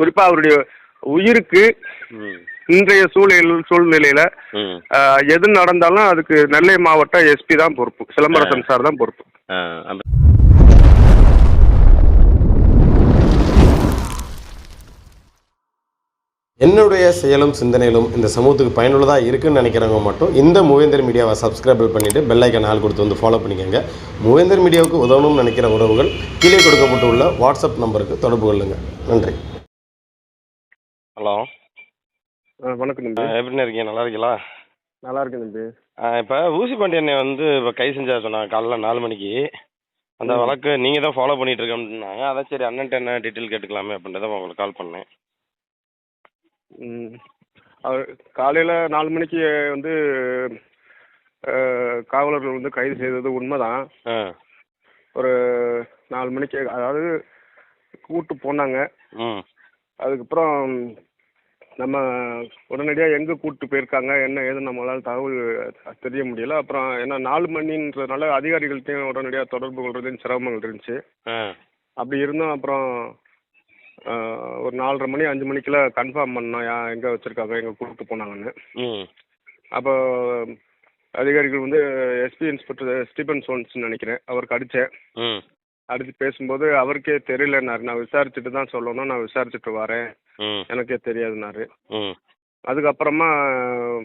குறிப்பா அவருடைய உயிருக்கு இன்றைய சூழல் சூழ்நிலையில எது நடந்தாலும் அதுக்கு நெல்லை மாவட்ட எஸ்பி தான் பொறுப்பு. சிலம்பரசன் சார் தான் பொறுப்பு. என்னுடைய செயலும் சிந்தனையிலும் இந்த சமூகத்துக்கு பயனுள்ளதாக இருக்குன்னு நினைக்கிறவங்க மட்டும் இந்த மூவேந்தர் மீடியாவை சப்ஸ்கிரைப் பண்ணிவிட்டு பெல் ஐக்கன் ஆள் கொடுத்து வந்து ஃபாலோ பண்ணிக்கோங்க. மூவேந்தர் மீடியாவுக்கு உதவணும்னு நினைக்கிற உறவுகள் கீழே கொடுக்கப்பட்டுள்ள வாட்ஸ்அப் நம்பருக்கு தொடர்பு கொள்ளுங்கள் நன்றி. ஹலோ. ஆஹ், வணக்கம் ஆ, தம்பி எப்படிண்ணே இருக்கீங்க? நல்லா இருக்கீங்களா? நல்லா இருக்கேன் தம்பி. இப்போ ஊசி பாண்டியனை வந்து இப்போ கை செஞ்சா சொன்னாங்க காலைல நாலு மணிக்கு. அந்த. வழக்கு நீங்கள் தான் ஃபாலோ பண்ணிட்டு இருக்கோம்னாங்க அதான் சரி அண்ணன்ட்ட என்ன டீட்டெயில் கேட்டுக்கலாமே அப்படின்றத உங்களுக்கு கால் பண்ணேன். ம். அவர் காலையில் நாலு மணிக்கு வந்து காவலர்கள் வந்து கைது செய்தது உண்மைதான். ஆ. ஒரு நாலு மணிக்கு அதாவது கூட்டு போனாங்க. ம். அதுக்கப்புறம் நம்ம உடனடியாக எங்கே கூட்டு போயிருக்காங்க என்ன ஏதுன்னு நம்மளால தகவல் தெரிய முடியல. அப்புறம் ஏன்னா நாலு மணின்றதுனால அதிகாரிகள்ட்டையும் உடனடியாக தொடர்பு கொள்றதுன்னு சிரமங்கள் இருந்துச்சு. அப்படி இருந்தும். அப்புறம் ஒரு நாலரை மணி அஞ்சு மணிக்கெல்லாம் கன்ஃபார்ம் பண்ணோம். யா எங்கே வச்சுருக்காங்க எங்கே கூப்பிட்டு போனாங்கன்னு. அப்போ அதிகாரிகள் வந்து எஸ்பி இன்ஸ்பெக்டர் ஸ்டீபன் சோன்ஸ்னு நினைக்கிறேன். அவருக்கு அடித்தேன். அடித்து பேசும்போது அவருக்கே தெரியலன்னாரு. நான் விசாரிச்சுட்டு தான் சொல்லணும். நான் விசாரிச்சுட்டு வரேன். ம். எனக்கே தெரியாதுன்னாரு. ம். அதுக்கப்புறமா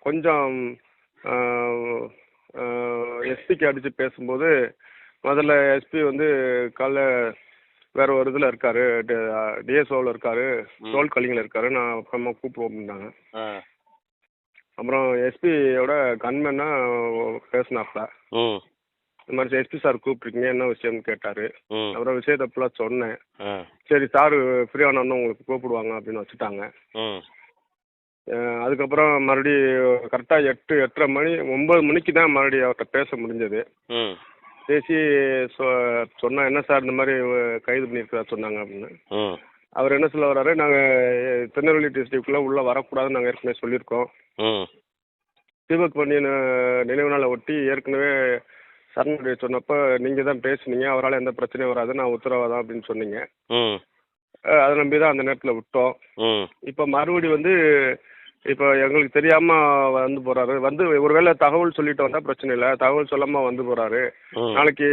கொஞ்சம் எஸ்பிக்கு அடித்து பேசும்போது முதல்ல எஸ்பி வந்து காலைல வேற ஒரு இதில் இருக்காரு. டிஎஸ்ஓவில் இருக்காரு. டோல் கலிங்கில் இருக்காரு. நான் அப்புறமா கூப்பிடுவோம் அப்படின்னாங்க. ஆ. அப்புறம் எஸ்பியோட கன்மேனா பேசினாப்ல ம். இந்த மாதிரி எஸ்பி சார் கூப்பிட்ருக்கீங்க என்ன விஷயம்னு கேட்டார். அப்புறம் விஷயத்தை ஃபுல்லாக சொன்னேன். சரி சார் ஃப்ரீயானோன்னு உங்களுக்கு கூப்பிடுவாங்க அப்படின்னு வச்சுட்டாங்க. அதுக்கப்புறம் மறுபடியும் கரெக்டாக எட்டு எட்டரை மணி ஒம்பது மணிக்கு தான் மறுபடியும் அவர்கிட்ட பேச முடிஞ்சது. ம். பேசி சொ சொன்னால் என்ன சார் இந்த மாதிரி கைது பண்ணியிருக்கிறா சொன்னாங்க அப்படின்னு. அவர் என்ன சொல்ல வர்றாரு நாங்கள் திருநெல்வேலி டிஸ்ட்ரிக்டில் உள்ளே வரக்கூடாதுன்னு நாங்கள் ஏற்கனவே சொல்லியிருக்கோம். ம். தீபக் பண்ணியன் நினைவு நாளை ஒட்டி ஏற்கனவே சரணடைய சொன்னப்போ நீங்கள் தான் பேசுனீங்க. அவரால் எந்த பிரச்சனையும் வராது. நான் உத்தரவாதம் அப்படின்னு சொன்னீங்க. அதை நம்பி தான் அந்த நேரத்தில் விட்டோம். இப்போ மறுபடி வந்து இப்போ எங்களுக்கு தெரியாமல் வந்து போகிறாரு வந்து ஒருவேளை தகவல் சொல்லிட்டு வந்தால் பிரச்சனை இல்லை. தகவல் சொல்லாமல் வந்து போகிறாரு ம். நாளைக்கு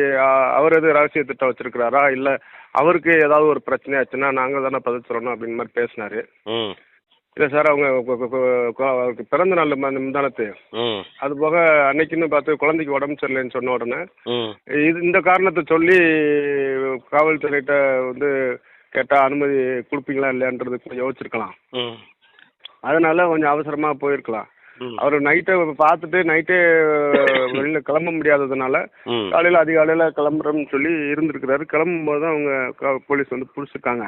அவர் எது ரகசிய திட்டம் வச்சிருக்கிறாரா? இல்லை அவருக்கு ஏதாவது ஒரு பிரச்சனை ஆச்சுன்னா நாங்கள் தானே பதில் சொல்லணும் அப்படின்னு மாதிரி பேசினாரு. இல்லை சார் அவங்க பிறந்த நாள் முந்தானத்து. அது போக அன்னைக்குன்னு பார்த்து குழந்தைக்கு உடம்பு சரியில்லைன்னு சொன்ன உடனே இது இந்த காரணத்தை சொல்லி காவல்துறையிட்ட வந்து கேட்டால் அனுமதி கொடுப்பீங்களா இல்லையான்றது கொஞ்சம் யோசிச்சிருக்கலாம். அதனால கொஞ்சம் அவசரமாக போயிருக்கலாம். அவர் நைட்டை பார்த்துட்டு நைட்டே வெளியில் கிளம்ப முடியாததுனால காலையில் அதிகாலையில் கிளம்புறோம்னு சொல்லி இருந்திருக்கிறாரு. கிளம்பும்போது தான் அவங்க போலீஸ் வந்து பிடிச்சிருக்காங்க.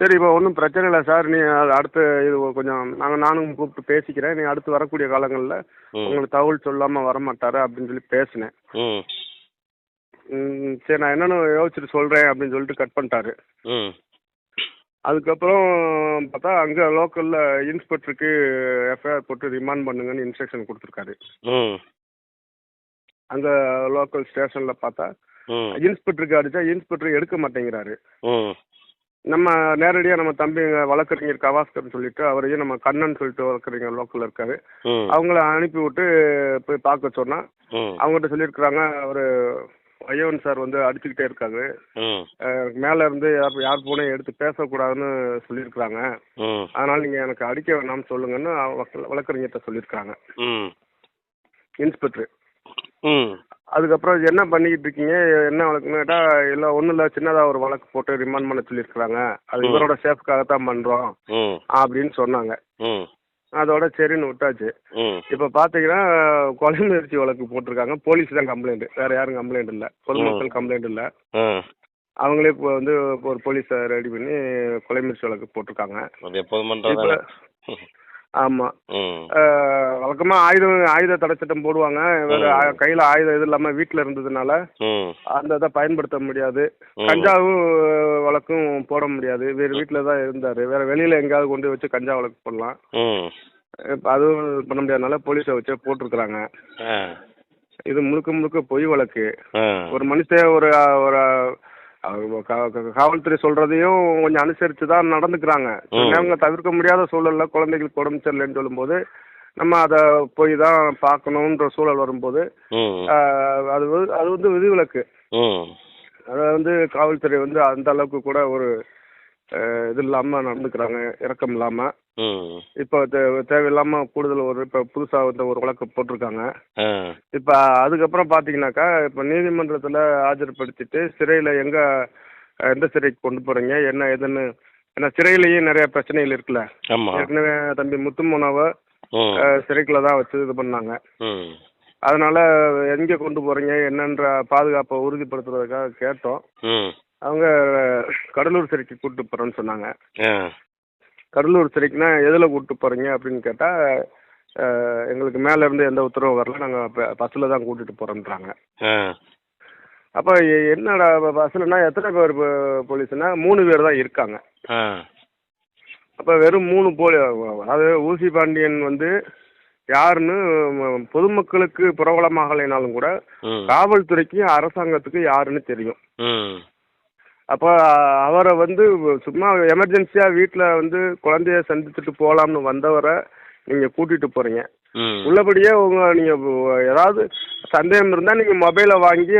சரி இப்போ ஒன்றும் பிரச்சனை இல்லை சார். நீ அடுத்து இது கொஞ்சம் நாங்கள் நானும் கூப்பிட்டு பேசிக்கிறேன். நீ அடுத்து வரக்கூடிய காலங்களில் உங்களுக்கு தகவல் சொல்லாமல் வர மாட்டாரு அப்படின்னு சொல்லி பேசினேன். சரி நான் என்னென்னு யோசிச்சுட்டு சொல்கிறேன் அப்படின்னு சொல்லிட்டு கட் பண்ணிட்டாரு. அதுக்கப்புறம் பார்த்தா அங்கே லோக்கலில் இன்ஸ்பெக்டருக்கு எஃப்ஐஆர் போட்டு ரிமாண்ட் பண்ணுங்கன்னு இன்ஸ்ட்ரக்ஷன் கொடுத்துருக்காரு. ம். அங்கே லோக்கல் ஸ்டேஷனில் பார்த்தா இன்ஸ்பெக்டருக்கு அடித்தா இன்ஸ்பெக்டர் எடுக்க மாட்டேங்கிறாரு. ம். நம்ம நேரடியாக நம்ம தம்பி வழக்கறிஞர் கவாஸ்கர்னு சொல்லிட்டு அவரையும் நம்ம கண்ணன் சொல்லிட்டு வழக்கறிஞர் லோக்கலில் இருக்காரு. அவங்கள அனுப்பி விட்டு போய் பார்க்க சொன்னால் ம். அவங்ககிட்ட சொல்லியிருக்கிறாங்க. அவர் ஐயவன் சார் வந்து அடிச்சுக்கிட்டே இருக்காரு. மேல இருந்து யார் யார் போனையும் எடுத்து பேசக்கூடாதுன்னு சொல்லியிருக்கிறாங்க. அதனால நீங்கள் எனக்கு அடிக்க வேணாம்னு சொல்லுங்கன்னு வழக்க- வழக்கறிஞர்கிட்ட சொல்லியிருக்காங்க இன்ஸ்பெக்டர். ம். அதுக்கப்புறம் என்ன பண்ணிக்கிட்டு இருக்கீங்க? என்ன வழக்குன்னு கேட்டால் இல்லை ஒன்றும் இல்லை சின்னதாக ஒரு வழக்கு போட்டு ரிமாண்ட் பண்ண சொல்லியிருக்கிறாங்க. அது. இவரோட சேஃப்காக தான் பண்ணுறோம் அப்படின்னு சொன்னாங்க. அதோட சரின்னு விட்டாச்சு. இப்போ பார்த்தீங்கன்னா கொலை முயற்சி வழக்கு போட்டிருக்காங்க. போலீஸ் தான் கம்ப்ளைண்ட் வேற யாரும் கம்ப்ளைண்ட் இல்லை. பொதுமக்கள் கம்ப்ளைண்ட் இல்லை. அவங்களே இப்போ வந்து ஒரு போலீஸை ரெடி பண்ணி கொலை முயற்சி வழக்கு போட்டிருக்காங்க. அது எப்போதும் இப்போ பண்ணுறதானே ஆமாம் ம். வழக்கமாக ஆயுதம் ஆயுத தடை சட்டம் போடுவாங்க. வேறு கையில் ஆயுதம் இது இல்லாமல் வீட்டில் இருந்ததுனால அந்த இதை பயன்படுத்த முடியாது. கஞ்சாவும் வழக்கும் போட முடியாது. வேறு வீட்டில் தான் இருந்தார். வேறு வெளியில் எங்கேயாவது கொண்டு வச்சு கஞ்சா வழக்கு போடலாம். இப்போ அதுவும் பண்ண முடியாதனால போலீஸை வச்சே போட்டிருக்கிறாங்க. இது முழுக்க முழுக்க பொய் வழக்கு. ஒரு மனுஷன் ஒரு ஒரு காவல்துறை சொல்றதையும் கொஞ்சம் அனுசரித்து தான் நடந்துக்கிறாங்க. அவங்க தவிர்க்க முடியாத சூழல்ல குழந்தைகளுக்கு உடம்பு சரியில்லைன்னு சொல்லும்போது நம்ம அதை போய் தான் பார்க்கணுன்ற சூழல் வரும்போது அது அது வந்து விதிவிலக்கு. அதை வந்து காவல்துறை வந்து அந்த அளவுக்கு கூட ஒரு இது இல்லாமல் நடந்துக்கிறாங்க இறக்கம் இல்லாமல் ம். இப்போ தே தேவையில்லாமல் கூடுதல் ஒரு இப்போ புதுசாக வந்து ஒரு வழக்கு போட்டிருக்காங்க. இப்போ அதுக்கப்புறம் பார்த்தீங்கன்னாக்கா இப்போ நீதிமன்றத்தில் ஆஜர்படுத்திட்டு சிறையில் எங்கே எந்த சிறைக்கு கொண்டு போகிறீங்க என்ன ஏதுன்னு ஏன்னா சிறையிலேயே நிறைய பிரச்சனைகள் இருக்குல்ல. ஏற்கனவே தம்பி முத்துமோனாவை ம். சிறைக்குள்ள தான் வச்சு இது பண்ணாங்க. அதனால் எங்கே கொண்டு போகிறீங்க என்னன்ற பாதுகாப்பை உறுதிப்படுத்துறதுக்காக கேட்டோம். அவங்க கடலூர் சிறைக்கு கூப்பிட்டு போகிறேன்னு சொன்னாங்க. கடலூர் சிறைக்குன்னா எதில் கூப்பிட்டு போகிறீங்க அப்படின்னு கேட்டால் எங்களுக்கு மேலே இருந்து எந்த உத்தரவும் வரல. நாங்கள் பஸ்ஸில் தான் கூட்டிகிட்டு போகிறோன்றாங்க அப்போ என்னடா பஸ்ஸில்னா எத்தனை பேர் போலீஸ்னா மூணு பேர் தான் இருக்காங்க. அப்போ வெறும் மூணு போலி அதாவது ஊசி பாண்டியன் வந்து யாருன்னு பொதுமக்களுக்கு பிரபலமாகலைனாலும் கூட ம். காவல்துறைக்கு அரசாங்கத்துக்கு யாருன்னு தெரியும். அப்போ அவரை வந்து சும்மா எமர்ஜென்சியாக வீட்டில் வந்து குழந்தைய சந்திச்சுட்டு போகலாம்னு வந்தவரை நீங்கள் கூட்டிகிட்டு போகிறீங்க உள்ளபடியே உங்க நீங்கள் ஏதாவது சந்தேகம் இருந்தால் நீங்கள் மொபைலை வாங்கி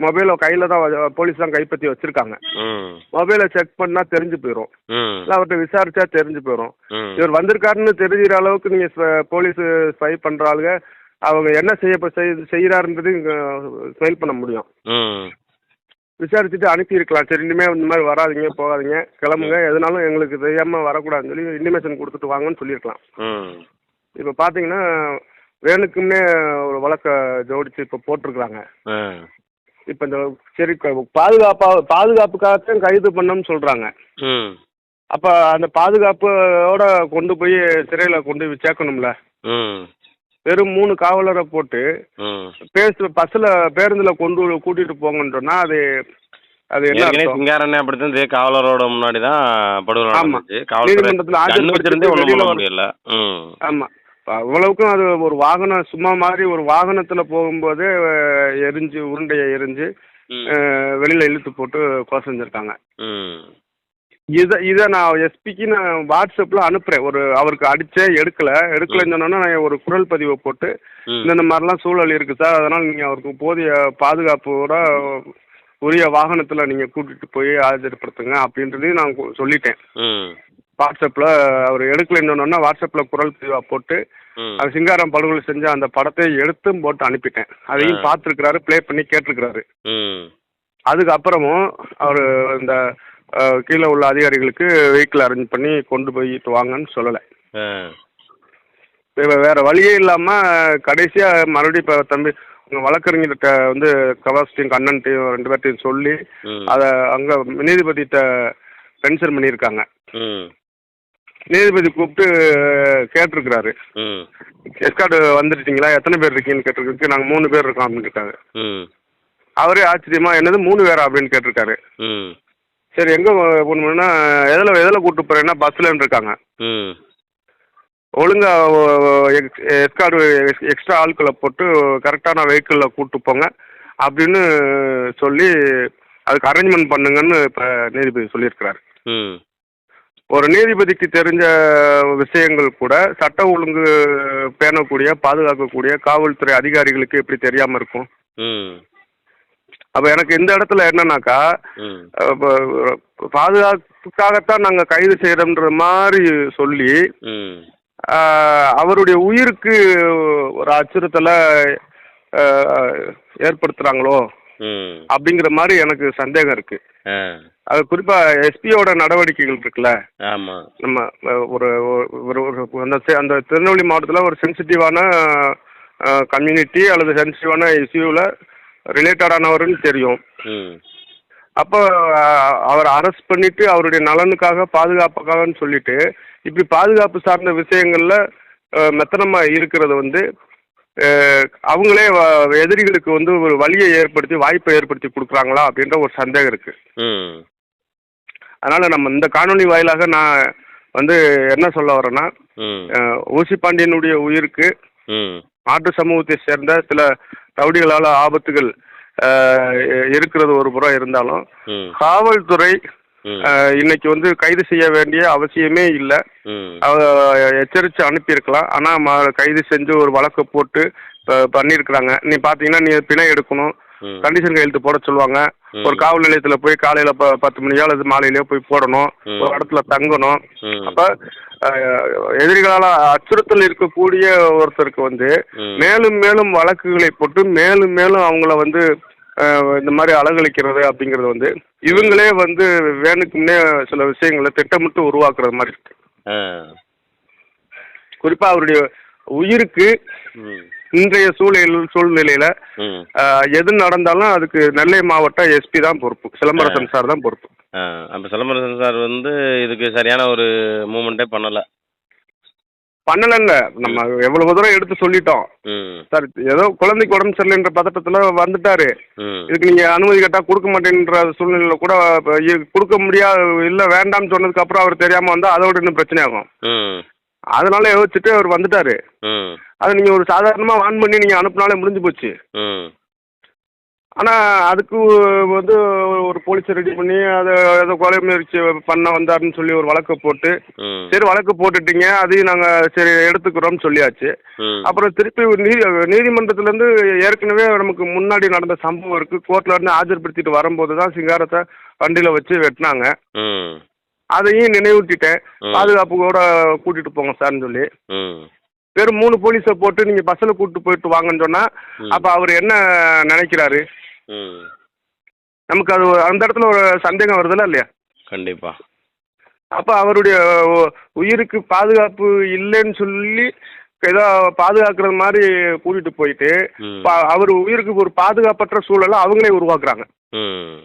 மொபைலை கையில் தான் போலீஸ் தான் கைப்பற்றி வச்சுருக்காங்க. ம். மொபைலை செக் பண்ணால் தெரிஞ்சு போயிடும் இல்லை அவர்கிட்ட விசாரிச்சா தெரிஞ்சு போயிடும் இவர் வந்திருக்காருன்னு தெரிகிற அளவுக்கு நீங்கள் போலீஸ் ஸ்பை பண்ணுற ஆளுங்க அவங்க என்ன செய்ய செய்- செய்யறாருன்றது ஸ்மைல் பண்ண முடியும். விசாரிச்சுட்டு அனுப்பியிருக்கலாம். சரி இனிமேல் இந்த மாதிரி வராதீங்க போகாதீங்க. கிளம்புங்க. எதுனாலும் எங்களுக்கு தெரியாமல் வரக்கூடாதுன்னு சொல்லி இன்டிமேஷன் கொடுத்துட்டு வாங்கன்னு சொல்லியிருக்கலாம். ம். இப்போ பார்த்தீங்கன்னா வேணுக்குன்னே ஒரு வழக்கை ஜோடிச்சு இப்போ போட்டிருக்கிறாங்க. இப்போ இந்த சரி பாதுகாப்பாக பாதுகாப்புக்காகத்தான் கைது பண்ணோம்னு சொல்கிறாங்க ம். அப்போ அந்த பாதுகாப்போட கொண்டு போய் சிறையில் கொண்டு போய் சேர்க்கணும்ல. ம். வெறும் மூணு காவலரை போட்டு பேசு பஸ்ஸில் பேருந்தில் கொண்டு கூட்டிகிட்டு போங்கன்னு சொன்னால் அது அது என்ன சிங்காரண்ணே அப்படித்தான் இதே காவலரோட முன்னாடி தான் படுகொலை ஆமா. அவ்வளவுக்கும் அது ஒரு வாகனம் சும்மா மாதிரி ஒரு வாகனத்தில் போகும்போதே எரிஞ்சு உருண்டையை எரிஞ்சு வெளியில் இழுத்து போட்டு கொலை செஞ்சுருக்காங்க. இதை இதை நான் எஸ்பிக்கு நான் வாட்ஸ்அப்பில் அனுப்புகிறேன் ஒரு அவருக்கு அடித்தே எடுக்கலை. எடுக்கலைன்னு சொன்னோன்னா நான் ஒரு குரல் பதிவை போட்டு இந்தந்த மாதிரிலாம் சூழல் இருக்குது சார். அதனால் நீங்கள் அவருக்கு போதிய பாதுகாப்போட உரிய வாகனத்தில் நீங்கள் கூட்டிகிட்டு போய் ஆஜர்படுத்துங்க அப்படின்றதையும் நான் சொல்லிட்டேன். வாட்ஸ்அப்பில் அவர் எடுக்கலைன்னு சொன்னோன்னா வாட்ஸ்அப்பில் குரல் பதிவாக போட்டு அது சிங்காரம் படுகொலை செஞ்ச அந்த படத்தை எடுத்தும் போட்டு அனுப்பிட்டேன். அதையும். பார்த்துருக்கிறாரு ப்ளே பண்ணி கேட்டிருக்கிறாரு. அதுக்கப்புறமும் அவர் இந்த கீழே உள்ள அதிகாரிகளுக்கு வெஹிக்கிள் அரேஞ்ச் பண்ணி கொண்டு போயிட்டு வாங்கன்னு சொல்லலை. இப்போ வேறு வழியே இல்லாமல் கடைசியாக மறுபடியும் இப்போ தம்பி உங்கள் வழக்கறிஞர்கிட்ட வந்து கவாஸ்டையும் கண்ணன்ட்டையும் ரெண்டு பேர்ட்டையும் சொல்லி அதை அங்கே நீதிபதிகிட்ட பென்ஷன் பண்ணியிருக்காங்க. ம். நீதிபதி கூப்பிட்டு கேட்டிருக்கிறாரு. எஸ்கார்டு வந்துருட்டீங்களா எத்தனை பேர் இருக்கீங்கன்னு கேட்டிருக்கு நாங்கள் மூணு பேர் இருக்கோம் அப்படின்னு இருக்காங்க அவரே ஆச்சரியமா என்னது மூணு பேரா அப்படின்னு கேட்டிருக்காரு. ம். சரி எங்கே போகணும்னா எதில் எதில் கூப்பிட்டு போகிறேன்னா பஸ்ஸில் இருக்காங்க ம். ஒழுங்கா எஸ்கார்டு எக்ஸ்ட்ரா ஆட்களை போட்டு கரெக்டான வெஹிக்கிளில் கூப்பிட்டு போங்க அப்படின்னு சொல்லி அதுக்கு அரேஞ்ச்மெண்ட் பண்ணுங்கன்னு இப்போ நீதிபதி சொல்லியிருக்கிறாரு. ம். ஒரு நீதிபதிக்கு தெரிஞ்ச விஷயங்கள் கூட சட்ட ஒழுங்கு பேணக்கூடிய பாதுகாக்கக்கூடிய காவல்துறை அதிகாரிகளுக்கு எப்படி தெரியாமல் இருக்கும்? ம். அப்போ எனக்கு இந்த இடத்துல என்னன்னாக்கா பாதுகாப்புக்காகத்தான் நாங்கள் கைது செய்கிறோன்ற மாதிரி சொல்லி அவருடைய உயிருக்கு ஒரு அச்சுறுத்தலை ஏற்படுத்துகிறாங்களோ அப்படிங்கிற மாதிரி எனக்கு சந்தேகம் இருக்குது ஆ. அது குறிப்பாக எஸ்பியோட நடவடிக்கைகள் இருக்குல்ல? நம்ம ஒரு ஒரு அந்த அந்த திருநெல்வேலி மாவட்டத்தில் ஒரு சென்சிட்டிவான கம்யூனிட்டி அல்லது சென்சிட்டிவான இஷ்யூவில் ரிலேட்டடானவருன்னு தெரியும். ம். அப்போ அவரை அரெஸ்ட் பண்ணிட்டு அவருடைய நலனுக்காக பாதுகாப்புக்காகன்னு சொல்லிட்டு இப்படி பாதுகாப்பு சார்ந்த விஷயங்களில் மெத்தனமாக இருக்கிறது வந்து அவங்களே எதிரிகளுக்கு வந்து ஒரு வழியை ஏற்படுத்தி வாய்ப்பை ஏற்படுத்தி கொடுக்குறாங்களா அப்படின்ற ஒரு சந்தேகம் இருக்குது ம். அதனால் நம்ம இந்த காணொளி வாயிலாக நான் வந்து என்ன சொல்ல வரேன்னா ஊசி பாண்டியனுடைய உயிருக்கு மாற்று சமூகத்தை சேர்ந்த சில ரவுடிகளால் ஆபத்துகள் இருக்கிறது ஒரு புறம் இருந்தாலும் காவல்துறை இன்னைக்கு வந்து கைது செய்ய வேண்டிய அவசியமே இல்லை. எச்சரித்து அனுப்பியிருக்கலாம். ஆனால் கைது செஞ்சு ஒரு வழக்கு போட்டு பண்ணியிருக்கிறாங்க. நீ பார்த்தீங்கன்னா நீ பிணை எடுக்கணும். கண்டிஷன் கையெழுத்து போட சொல்லுவாங்க. ஒரு காவல் நிலையத்தில் போய் காலையில் பத்து மணியோ அல்லது மாலையிலயோ போய் போடணும். ஒரு இடத்துல தங்கணும். அப்போ எதிரிகளால் அச்சுறுத்தல் இருக்கக்கூடிய ஒருத்தருக்கு வந்து. மேலும் மேலும் வழக்குகளை போட்டு மேலும் மேலும் அவங்கள வந்து இந்த மாதிரி அலங்கழிக்கிறது அப்படிங்கிறது வந்து இவங்களே வந்து வேணுக்குன்னே சில விஷயங்களை திட்டமிட்டு உருவாக்குறது மாதிரி இருக்கு ஆ குறிப்பாக அவருடைய உயிருக்கு இன்றைய சூழல் சூழ்நிலையில எது நடந்தாலும் அதுக்கு நெல்லை மாவட்ட எஸ்பி தான் பொறுப்பு. சிலம்பரசன் சார் தான் பொறுப்பு. அப்போ சிலம்பரசன் சார் வந்து இதுக்கு சரியான ஒரு மூமெண்ட்டே பண்ணலை. பண்ணலங்க. நம்ம எவ்வளவு தூரம் எடுத்து சொல்லிட்டோம். ம். சார் ஏதோ குழந்தைக்கு உடம்பு சரியில்லைன்ற பதட்டத்துல வந்துட்டாரு. இதுக்கு நீங்க அனுமதி கேட்டா கொடுக்க மாட்டேன்ற சூழ்நிலையில கூட கொடுக்க முடியாது இல்ல வேண்டாம்னு சொன்னதுக்கு அப்புறம் அவர் தெரியாம வந்தா அதோட இன்னும் பிரச்சனை ஆகும் அதனால யோசிச்சுட்டு அவர் வந்துட்டாரு. ம். அதை நீங்க ஒரு சாதாரணமா வான் பண்ணி நீங்க அனுப்புனாலே முடிஞ்சு போச்சு. ம். ஆனா அதுக்கு வந்து ஒரு போலீஸை ரெடி பண்ணி அதை ஏதோ கொலை முயற்சி பண்ண வந்தாருன்னு சொல்லி ஒரு வழக்கை போட்டு சரி வழக்கு போட்டுட்டீங்க அதையும் நாங்கள் சரி எடுத்துக்கிறோம்னு சொல்லியாச்சு. அப்புறம் திருப்பி நீதி நீதிமன்றத்துலேருந்து ஏற்கனவே நமக்கு முன்னாடி நடந்த சம்பவம் இருக்குது கோர்ட்டில் இருந்து ஆஜர்படுத்திட்டு வரும்போது தான் சிங்காரத்தை வண்டியில் வச்சு வெட்டினாங்க. அதையும் நினைவூட்டிட்டேன். ம். பாதுகாப்புக்கூட கூட்டிகிட்டு போங்க சார்னு சொல்லி. ம். வெறும் மூணு போலீஸை போட்டு நீங்கள் பஸ்ஸில் கூப்பிட்டு போயிட்டு வாங்கன்னு சொன்னால். அப்போ அவர் என்ன நினைக்கிறாரு? நமக்கு அது அந்த இடத்துல ஒரு சந்தேகம் வருதுல்ல இல்லையா? கண்டிப்பா. அப்போ அவருடைய உயிருக்கு பாதுகாப்பு இல்லைன்னு சொல்லி ஏதோ பாதுகாக்கிறது மாதிரி கூட்டிட்டு போயிட்டு அவர் உயிருக்கு ஒரு பாதுகாப்பற்ற சூழலை அவங்களே உருவாக்குறாங்க. ம்.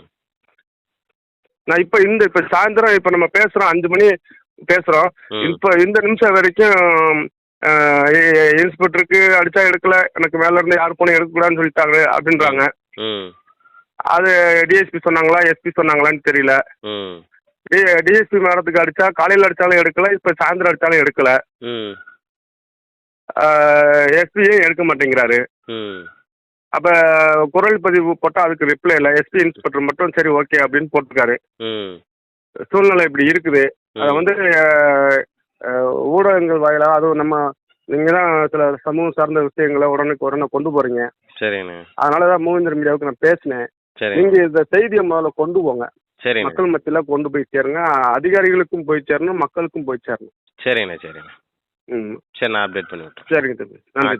நான் இப்போ இந்த இப்போ சாயந்தரம் இப்போ நம்ம பேசுகிறோம் அஞ்சு மணி பேசுகிறோம் ம். இப்போ இந்த நிமிஷம் வரைக்கும் இன்ஸ்பெக்டருக்கு அடிச்சா எடுக்கல எனக்கு மேல இருந்து யார் போனும் எடுக்கக்கூடாதுன்னு சொல்லிட்டாங்க அப்படின்றாங்க. ம். அது டிஎஸ்பி சொன்னாங்களா எஸ்பி சொன்னாங்களான்னு தெரியல. டிஎஸ்பி மேடத்துக்கு அடிச்சா காலையில் அடித்தாலும் எடுக்கல இப்போ சாயந்தரம் அடித்தாலும் எடுக்கல. ம். எஸ்பியும் எடுக்க மாட்டேங்கிறாரு. ம். அப்போ குரல் பதிவு போட்டால் அதுக்கு ரிப்ளை இல்லை. எஸ்பி இன்ஸ்பெக்டர் மட்டும் சரி ஓகே அப்படின்னு போட்டிருக்காரு. ம். சூழ்நிலை இப்படி இருக்குது. அதை வந்து ஊடகங்கள் வாயிலாக அதுவும் நம்ம நீங்கள் தான் சில சமூகம் சார்ந்த விஷயங்களை உடனுக்கு உடனே கொண்டு போகிறீங்க சரிண்ணே அதனால தான் மூவேந்தர் மீடியாவுக்கு நான் பேசினேன். சரி நீங்கள் இந்த செய்தியை முதல்ல கொண்டு போங்க. சரிண்ணே மக்கள் மத்தியில் கொண்டு போய் சேருங்க. அதிகாரிகளுக்கும் போய் சேரணும் மக்களுக்கும் போய் சேரணும். சரிண்ணே சரிண்ணே ம். சரி நான் அப்டேட் பண்ணி விட்டுறேன் சரிங்க தம்பி. நன்றி